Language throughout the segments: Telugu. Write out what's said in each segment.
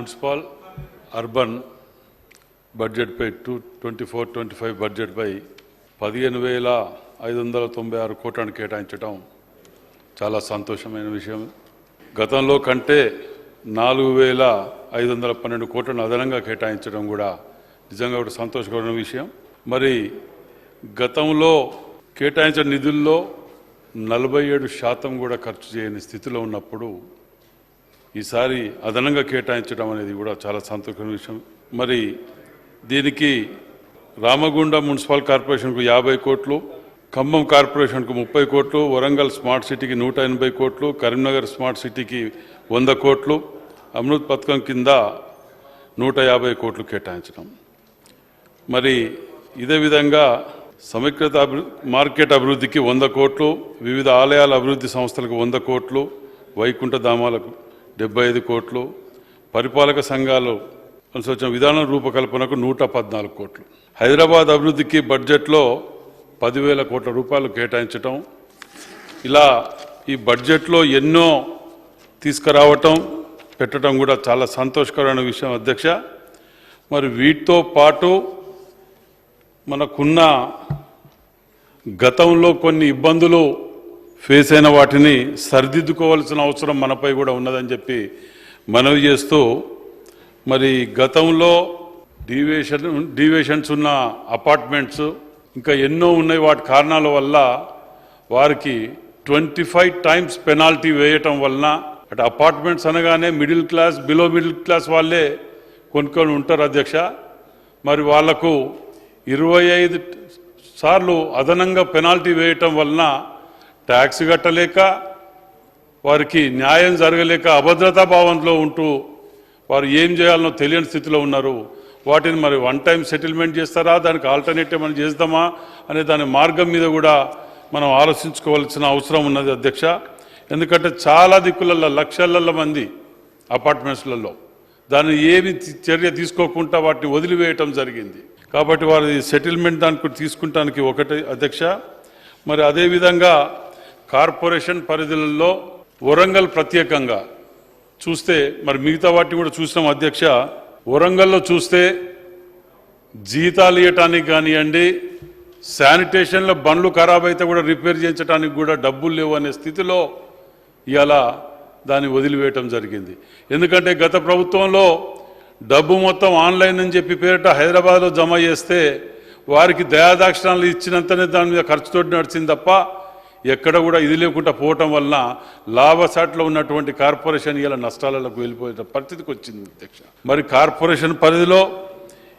Municipal urban బడ్జెట్పై two twenty four twenty five బడ్జెట్పై పదిహేను వేల ఐదు వందల తొంభై ఆరు కోట్లను కేటాయించడం చాలా సంతోషమైన విషయం. గతంలో కంటే నాలుగు వేల ఐదు వందల పన్నెండు కోట్లను అదనంగా కేటాయించడం కూడా నిజంగా ఒక సంతోషకరమైన విషయం. మరి గతంలో కేటాయించిన నిధుల్లో నలభై ఏడు శాతం కూడా ఖర్చు చేయని స్థితిలో ఉన్నప్పుడు ఈసారి అదనంగా కేటాయించడం అనేది కూడా చాలా సంతోషమైన విషయం. మరి దీనికి రామగుండ మున్సిపల్ కార్పొరేషన్కు యాభై కోట్లు ఖమ్మం కార్పొరేషన్కు ముప్పై కోట్లు వరంగల్ స్మార్ట్ సిటీకి నూట ఎనభై కోట్లు కరీంనగర్ స్మార్ట్ సిటీకి వంద కోట్లు అమృత్ పథకం కింద నూట యాభై కోట్లు కేటాయించడం. మరి ఇదే విధంగా సమగ్రత అభివృద్ధి మార్కెట్ అభివృద్ధికి వంద కోట్లు వివిధ ఆలయాల అభివృద్ధి సంస్థలకు వంద కోట్లు వైకుంఠ ధామాలకు డెబ్బై ఐదు కోట్లు పరిపాలక సంఘాలు అనుసరించిన విధానం రూపకల్పనకు నూట పద్నాలుగు కోట్లు. హైదరాబాద్ అభివృద్ధికి బడ్జెట్లో పదివేల కోట్ల రూపాయలు కేటాయించటం ఇలా ఈ బడ్జెట్లో ఎన్నో తీసుకురావటం పెట్టడం కూడా చాలా సంతోషకరమైన విషయం అధ్యక్ష. మరి వీటితో పాటు మనకున్న గతంలో కొన్ని ఇబ్బందులు ఫేస్ అయిన వాటిని సరిదిద్దుకోవాల్సిన అవసరం మనపై కూడా ఉన్నదని చెప్పి మనవి చేస్తూ మరి గతంలో డివేషన్ డివేషన్స్ ఉన్న అపార్ట్మెంట్స్ ఇంకా ఎన్నో ఉన్నాయి. వాటి కారణాల వల్ల వారికి ట్వంటీ ఫైవ్ టైమ్స్ పెనాల్టీ వేయటం వలన అటు అపార్ట్మెంట్స్ అనగానే middle class below middle class వాళ్ళే కొనుక్కొని ఉంటారు అధ్యక్ష. మరి వాళ్ళకు ఇరవై ఐదు సార్లు అదనంగా పెనాల్టీ వేయటం వలన ట్యాక్స్ కట్టలేక వారికి న్యాయం జరగలేక అభద్రతా భావంలో ఉంటూ వారు ఏం చేయాలనో తెలియని స్థితిలో ఉన్నారు. వాటిని మరి వన్ టైం సెటిల్మెంట్ చేస్తారా? దానికి ఆల్టర్నేటివ్ మనం చేద్దామా అనే దాని మార్గం మీద కూడా మనం ఆలోచించుకోవాల్సిన అవసరం ఉన్నది అధ్యక్ష. ఎందుకంటే చాలా దిక్కులలో లక్షలలో మంది అపార్ట్మెంట్స్లలో దాన్ని ఏమి చర్య తీసుకోకుండా వాటిని వదిలివేయటం జరిగింది. కాబట్టి వారి సెటిల్మెంట్ దానికి తీసుకుంటానికి ఒకటి అధ్యక్ష. మరి అదేవిధంగా కార్పొరేషన్ పరిధులలో వరంగల్ ప్రత్యేకంగా చూస్తే మరి మిగతా వాటిని కూడా చూసినాం అధ్యక్ష. వరంగల్లో చూస్తే జీతాలు ఇవ్వటానికి కానివ్వండి శానిటేషన్లో బండ్లు ఖరాబ్ అయితే కూడా రిపేర్ చేయించడానికి కూడా డబ్బులు లేవు అనే స్థితిలో ఇవాళ దాన్ని వదిలివేయటం జరిగింది. ఎందుకంటే గత ప్రభుత్వంలో డబ్బు మొత్తం ఆన్లైన్ అని చెప్పి పేరిట హైదరాబాద్లో జమ చేస్తే వారికి దయాదాక్షిణాలు ఇచ్చినంతనే దాని మీద ఖర్చుతోటి నడిచింది తప్ప ఎక్కడ కూడా ఇది లేకుండా పోవటం వలన లాభసాట్లో ఉన్నటువంటి కార్పొరేషన్ ఇలా నష్టాలకు వెళ్ళిపోయే పరిస్థితికి వచ్చింది అధ్యక్ష. మరి కార్పొరేషన్ పరిధిలో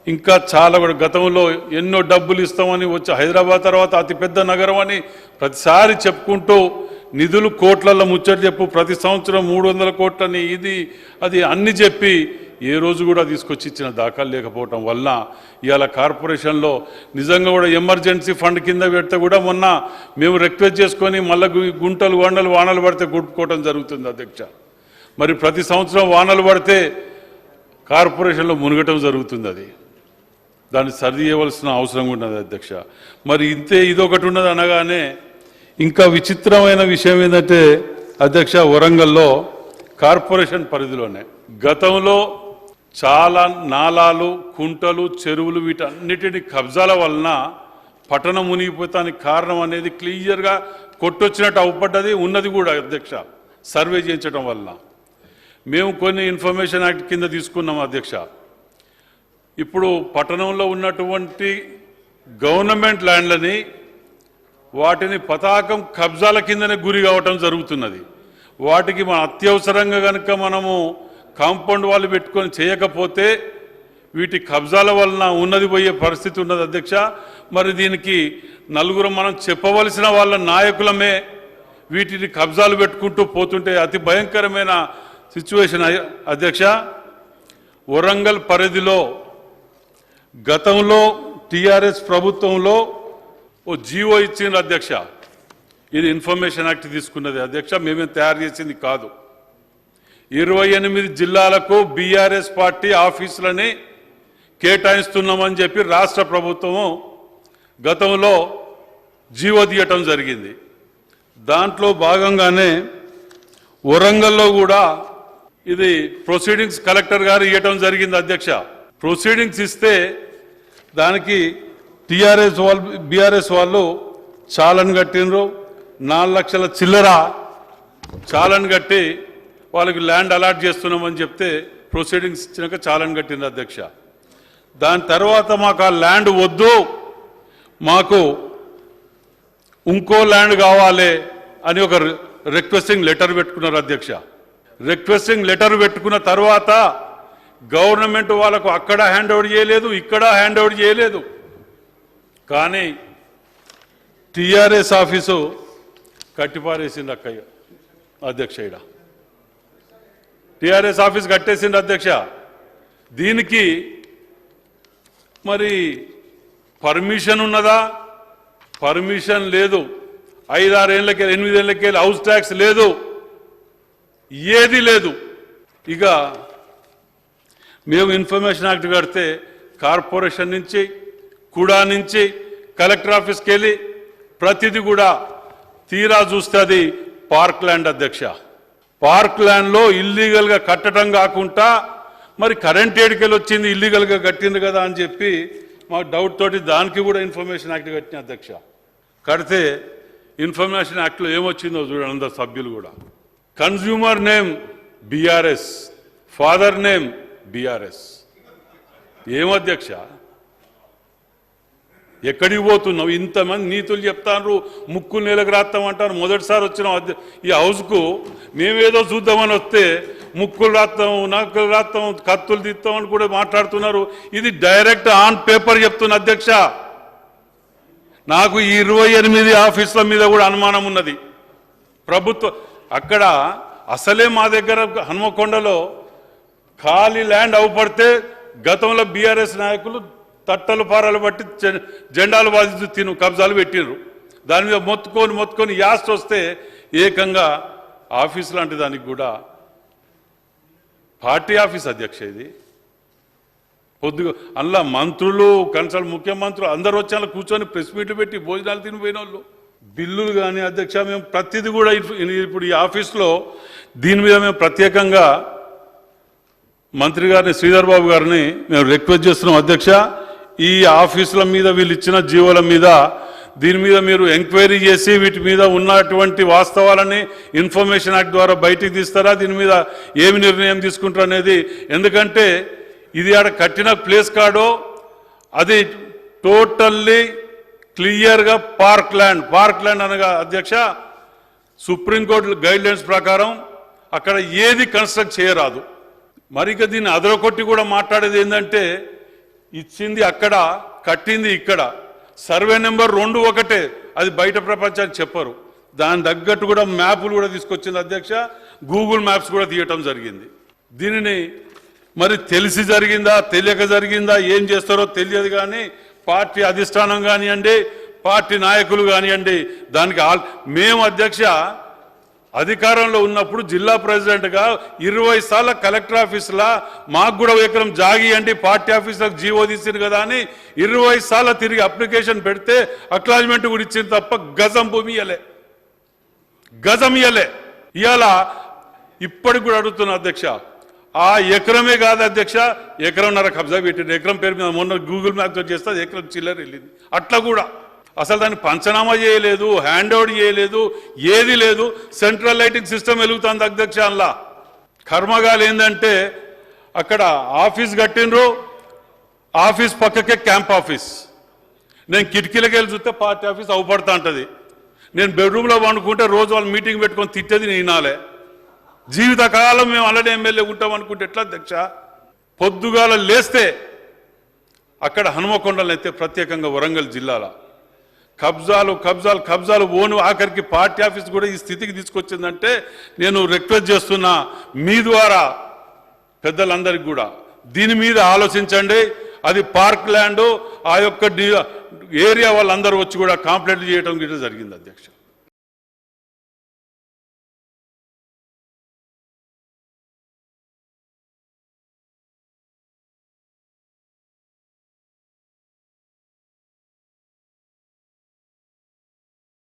ఇంకా చాలా కూడా గతంలో ఎన్నో డబ్బులు ఇస్తామని వచ్చి హైదరాబాద్ తర్వాత అతిపెద్ద నగరం అని ప్రతిసారి చెప్పుకుంటూ నిధులు కోట్లలో ముచ్చట చెప్పు ప్రతి సంవత్సరం మూడు వందల కోట్లని ఇది అది అన్ని చెప్పి ఏ రోజు కూడా తీసుకొచ్చి ఇచ్చిన దాఖలు లేకపోవటం వలన ఇవాళ కార్పొరేషన్లో నిజంగా కూడా ఎమర్జెన్సీ ఫండ్ కింద పెడితే కూడా మొన్న మేము రిక్వెస్ట్ చేసుకొని మళ్ళీ గుంటలు వండలు వానలు పడితే గుట్టుకోవటం జరుగుతుంది అధ్యక్ష. మరి ప్రతి సంవత్సరం వానలు పడితే కార్పొరేషన్లో మునగటం జరుగుతుంది అది. దాన్ని సరి చేయవలసిన అవసరం ఉన్నది అధ్యక్ష. మరి ఇంతే ఇదొకటి ఉన్నది అనగానే ఇంకా విచిత్రమైన విషయం ఏంటంటే అధ్యక్ష వరంగల్లో కార్పొరేషన్ పరిధిలోనే గతంలో చాలా నాలాలు కుంటలు చెరువులు వీటన్నిటిని కబ్జాల వలన పట్టణం మునిగిపోతానికి కారణం అనేది క్లియర్గా కొట్టొచ్చినట్టు అవుపడ్డది ఉన్నది కూడా అధ్యక్ష సర్వే చేయించడం వలన. మేము కొన్ని ఇన్ఫర్మేషన్ యాక్ట్ కింద తీసుకున్నాం అధ్యక్ష. ఇప్పుడు పట్టణంలో ఉన్నటువంటి గవర్నమెంట్ ల్యాండ్లని వాటిని పతాకం కబ్జాల కిందనే గురి కావటం జరుగుతున్నది. వాటికి మన అత్యవసరంగా కనుక మనము కాంపౌండ్ వాళ్ళు పెట్టుకొని చేయకపోతే వీటి కబ్జాల వలన ఉన్నది పోయే పరిస్థితి ఉన్నది అధ్యక్ష. మరి దీనికి నలుగురు మనం చెప్పవలసిన వాళ్ళ నాయకులమే వీటిని కబ్జాలు పెట్టుకుంటూ పోతుంటే అతి భయంకరమైన సిచ్యువేషన్ అధ్యక్ష వరంగల్ పరిధిలో గతంలో టిఆర్ఎస్ ప్రభుత్వంలో ఓ జీవో ఇచ్చింది అధ్యక్ష. ఇది ఇన్ఫర్మేషన్ యాక్ట్ తీసుకున్నది. అధ్యక్ష మేమేం తయారు చేసింది కాదు. ఇరవై ఎనిమిది జిల్లాలకు బీఆర్ఎస్ పార్టీ ఆఫీసులని కేటాయిస్తున్నామని చెప్పి రాష్ట్ర ప్రభుత్వము గతంలో జీవో తీయటం జరిగింది. దాంట్లో భాగంగానే వరంగల్లో కూడా ఇది ప్రొసీడింగ్స్ కలెక్టర్ గారు ఇవ్వటం జరిగింది అధ్యక్ష. ప్రొసీడింగ్స్ ఇస్తే దానికి టిఆర్ఎస్ వాళ్ళు బీఆర్ఎస్ వాళ్ళు చాలని కట్టినరు నాలుగు లక్షల చిల్లర చాలని కట్టి వాళ్ళకి ల్యాండ్ అలాట్ చేస్తున్నామని చెప్తే ప్రొసీడింగ్స్ ఇచ్చినాక చాలని కట్టింది అధ్యక్ష. దాని తర్వాత మాకు ఆ ల్యాండ్ వద్దు మాకు ఇంకో ల్యాండ్ కావాలి అని ఒక రిక్వెస్టింగ్ లెటర్ పెట్టుకున్నారు అధ్యక్ష. రిక్వెస్టింగ్ లెటర్ పెట్టుకున్న తర్వాత గవర్నమెంట్ వాళ్ళకు అక్కడ హ్యాండ్ ఓవర్ చేయలేదు ఇక్కడ హ్యాండ్ ఓవర్ చేయలేదు. కానీ టీఆర్ఎస్ ఆఫీసు కట్టిపారేసింది అక్కయ్య అధ్యక్ష ఈడ. టిఆర్ఎస్ ఆఫీస్ కట్టేసింది అధ్యక్ష. దీనికి మరి పర్మిషన్ ఉన్నదా? పర్మిషన్ లేదు. ఐదారేళ్ళకి ఎనిమిదేళ్ళకి హౌస్ ట్యాక్స్ లేదు. ఏది లేదు. ఇక మేము ఇన్ఫర్మేషన్ యాక్ట్ కడితే కార్పొరేషన్ నుంచి కూడా నుంచి కలెక్టర్ ఆఫీస్కి వెళ్ళి ప్రతిదీ కూడా తీరా చూస్తే అది పార్క్ ల్యాండ్ అధ్యక్ష. పార్క్ ల్యాండ్లో ఇల్లీగల్గా కట్టడం కాకుండా మరి కరెంట్ ఏడికెళ్ళి వచ్చింది ఇల్లీగల్గా కట్టింది కదా అని చెప్పి మాకు డౌట్ తోటి దానికి కూడా ఇన్ఫర్మేషన్ యాక్ట్ కట్టిన అధ్యక్ష. కడితే ఇన్ఫర్మేషన్ యాక్ట్లో ఏమొచ్చిందో చూడండి అందరు సభ్యులు కూడా. Consumer name BRS father name BRS. ఏం అధ్యక్ష? ఎక్కడికి పోతున్నావు? ఇంతమంది నీతులు చెప్తాను ముక్కు నెలకు రాస్తామంటారు మొదటిసారి వచ్చిన ఈ హౌస్కు మేమేదో చూద్దామని వస్తే ముక్కులు రాస్తాము నక్కులు రాస్తాం కత్తులు తీస్తామని కూడా మాట్లాడుతున్నారు. ఇది డైరెక్ట్ ఆన్ పేపర్ చెప్తున్న అధ్యక్ష. నాకు ఈ ఇరవై ఎనిమిది ఆఫీసుల మీద కూడా అనుమానం ఉన్నది. ప్రభుత్వ అక్కడ అసలే మా దగ్గర హనుమకొండలో ఖాళీ ల్యాండ్ అవపడితే గతంలో బీఆర్ఎస్ నాయకులు తట్టలు పారలు బట్టి జె- జెండాలు బాధిస్తూ తిను కబ్జాలు పెట్టిండ్రు దాని మీద మొత్తుకొని మొత్తుకొని యాస్ట్ వస్తే ఏకంగా ఆఫీస్ లాంటి దానికి కూడా పార్టీ ఆఫీస్ అధ్యక్ష ఇది. పొద్దుగా అందులో మంత్రులు కన్సల్ ముఖ్యమంత్రులు అందరు వచ్చి అలా కూర్చొని ప్రెస్ మీట్లు పెట్టి భోజనాలు తినిపోయిన వాళ్ళు బిల్లులు కానీ అధ్యక్ష మేము ప్రతిదీ కూడా ఇప్పుడు ఈ ఆఫీస్లో దీని మీద మేము ప్రత్యేకంగా మంత్రి గారిని శ్రీధర్ బాబు గారిని మేము రిక్వెస్ట్ చేస్తున్నాం. అధ్యక్ష ఈ ఆఫీసుల మీద వీళ్ళు ఇచ్చిన జీవోల మీద దీని మీద మీరు ఎంక్వైరీ చేసి వీటి మీద ఉన్నటువంటి వాస్తవాలని ఇన్ఫర్మేషన్ యాక్ట్ ద్వారా బయటికి తీస్తారా? దీని మీద ఏమి నిర్ణయం తీసుకుంటారు అనేది? ఎందుకంటే ఇది ఆడ కట్టిన ప్లేస్ కాడో అది టోటల్లీ క్లియర్గా పార్క్ ల్యాండ్ పార్క్ ల్యాండ్ అనగా అధ్యక్ష సుప్రీంకోర్టు గైడ్ లైన్స్ ప్రకారం అక్కడ ఏది కన్స్ట్రక్ట్ చేయరాదు. మరి దీన్ని అదరకొట్టి కూడా మాట్లాడేది ఏంటంటే ఇచ్చింది అక్కడ కట్టింది ఇక్కడ. సర్వే నెంబర్ రెండు ఒకటే అది బయట ప్రపంచానికి చెప్పరు. దాని తగ్గట్టు కూడా మ్యాపులు కూడా తీసుకొచ్చింది అధ్యక్ష గూగుల్ మ్యాప్స్ కూడా తీయటం జరిగింది. దీనిని మరి తెలిసి జరిగిందా తెలియక జరిగిందా ఏం చేస్తారో తెలియదు కానీ పార్టీ అధిష్టానం కానివ్వండి పార్టీ నాయకులు కానివ్వండి దానికి ఆల్ మేము అధ్యక్ష అధికారంలో ఉన్నప్పుడు జిల్లా ప్రెసిడెంట్గా ఇరవై సార్లు కలెక్టర్ ఆఫీసులా మాకు కూడా ఎకరం జాగియండి పార్టీ ఆఫీసులకు జీవో తీసింది కదా అని ఇరవై సార్లు తిరిగి అప్లికేషన్ పెడితే అక్లాజ్మెంట్ కూడా ఇచ్చింది తప్ప గజం భూమి ఇయ్యలే. గజం ఇయ్యలే. ఇవాళ ఇప్పటికి కూడా అడుగుతున్నా అధ్యక్ష ఆ ఎకరమే కాదు అధ్యక్ష ఎకరంన్నర కబ్జా పెట్టింది ఎకరం పేరు మీద మొన్న గూగుల్ మ్యాప్తో చేస్తే ఎకరం చిల్లర వెళ్ళింది. అట్లా కూడా. అసలు దాన్ని పంచనామా చేయలేదు హ్యాండ్ ఓవర్ చేయలేదు ఏది లేదు. సెంట్రల్ లైటింగ్ సిస్టమ్ వెలుగుతుంది అధ్యక్ష కర్మగాలు ఏంటంటే అక్కడ ఆఫీస్ కట్టినరు ఆఫీస్ పక్కకే క్యాంప్ ఆఫీస్. నేను కిటికీలకి వెళ్ళి చూస్తే పార్టీ ఆఫీస్ అవుపడతా ఉంటుంది నేను బెడ్రూమ్లో వండుకుంటే రోజు వాళ్ళు మీటింగ్ పెట్టుకొని తిట్టేది నేనాలే జీవితకాలం మేము అల్లడి ఎమ్మెల్యే ఉంటాం అనుకుంటే ఎట్లా అధ్యక్ష? పొద్దుగాల లేస్తే అక్కడ హనుమకొండలు అయితే ప్రత్యేకంగా వరంగల్ జిల్లాలో కబ్జాలు కబ్జాలు కబ్జాలు ఓను ఆఖరికి పార్టీ ఆఫీస్ కూడా ఈ స్థితికి తీసుకొచ్చిందంటే నేను రిక్వెస్ట్ చేస్తున్నా మీ ద్వారా పెద్దలందరికీ కూడా. దీని మీద ఆలోచించండి. అది పార్క్ ల్యాండ్ ఆ యొక్క ఏరియా వాళ్ళందరూ వచ్చి కూడా కాంప్లైంట్ చేయడం గిట్ట జరిగింది అధ్యక్ష.